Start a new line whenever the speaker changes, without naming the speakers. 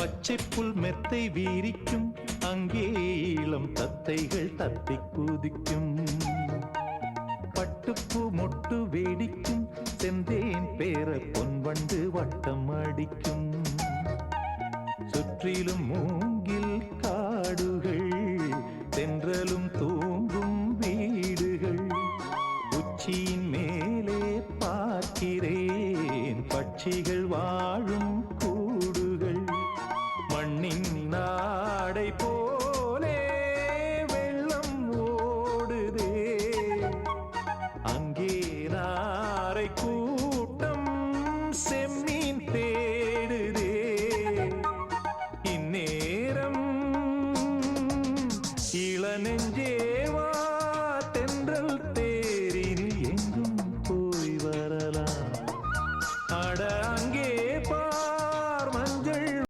பச்சைப்புல் மெத்தை வீரிக்கும் அங்கே இளம் தத்தைகள் தத்தை கூதிக்கும். பட்டுப்பூ மொட்டு வேடிக்கும் செந்தேன் பேர பொன் வண்டு வட்டம் அடிக்கும். சுற்றிலும் மூங்கில் காடுகள் தென்றலும் தூங்கும் வீடுகள். உச்சியின் மேலே பார்க்கிறேன் பட்சிகள் வாழும் மாலை கூட்டம் செம்மீன் தேடுதே. இந்நேரம் இளநெஞ்சேவா தென்றல் தேரில் எங்கும் போய் வரலாம். அட